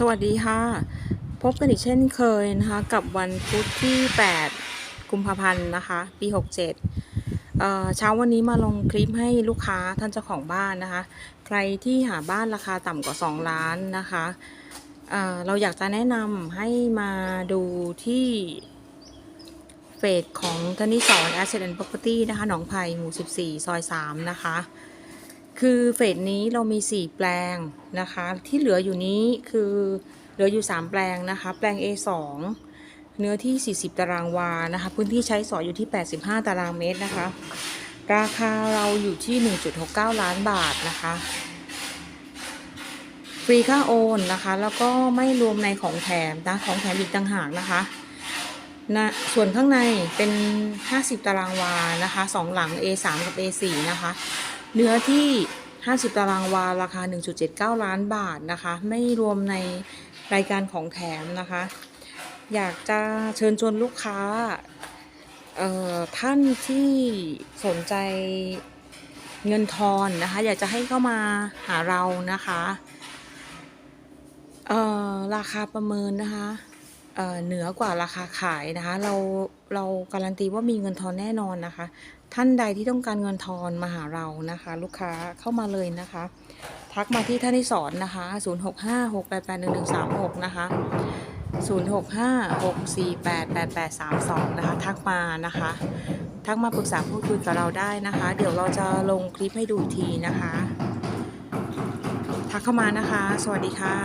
สวัสดีค่ะ พบกันอีกเช่นเคยนะคะ กับวันพุธที่ 8 กุมภาพันธ์นะคะ ปี 67เอ่อเช้าวันนี้มาลงคลิปให้ลูกค้าท่านเจ้าของบ้านนะคะ ใครที่หาบ้านราคาต่ำกว่า 2 ล้านนะคะเอ่อเราอยากจะแนะนำให้มาดูที่เฟสของธนิสร Asset and Property นะคะ หนองไผ่หมู่ 14 ซอย 3 นะคะ คือเฟสนี้เรามี 4 แปลงนะคะ ที่เหลืออยู่นี้คือเหลืออยู่ 3 แปลงนะคะ แปลง A2 เนื้อที่ 40 ตารางวานะคะ พื้นที่ใช้สอยอยู่ที่ 85 ตารางเมตรนะคะ ราคาเราอยู่ที่ 1.69 ล้านบาทนะคะ ฟรีค่าโอนนะคะ แล้วก็ไม่รวมในของแถมนะของแถมอีกต่างหากนะคะนะส่วนข้างในเป็น 50 ตารางวานะคะสองหลัง A3 กับ A4 นะคะ เนื้อที่ 50 ตารางวา ราคา 1.79 ล้านบาทนะคะ ไม่รวมในรายการของแถมนะคะ อยากจะเชิญชวนลูกค้าท่านที่สนใจเงินทอนนะคะ อยากจะให้เข้ามาหาเรานะคะราคาประเมินนะคะเเหนือกว่าราคาขายนะคะ เราเราการันตีว่ามีเงินทอนแน่นอนนะคะ ท่านใดที่ต้องการเงินทอนมาหาเรานะคะ ลูกค้าเข้ามาเลยนะคะ ทักมาที่ท่านที่สอนนะคะ 0656881136 นะคะ 0656488832 นะคะ ทักมานะคะ ทักมาปรึกษาพูดคุยกับเราได้นะคะ เดี๋ยวเราจะลงคลิปให้ดูอีกทีนะคะ ทักเข้ามานะคะ สวัสดีค่ะ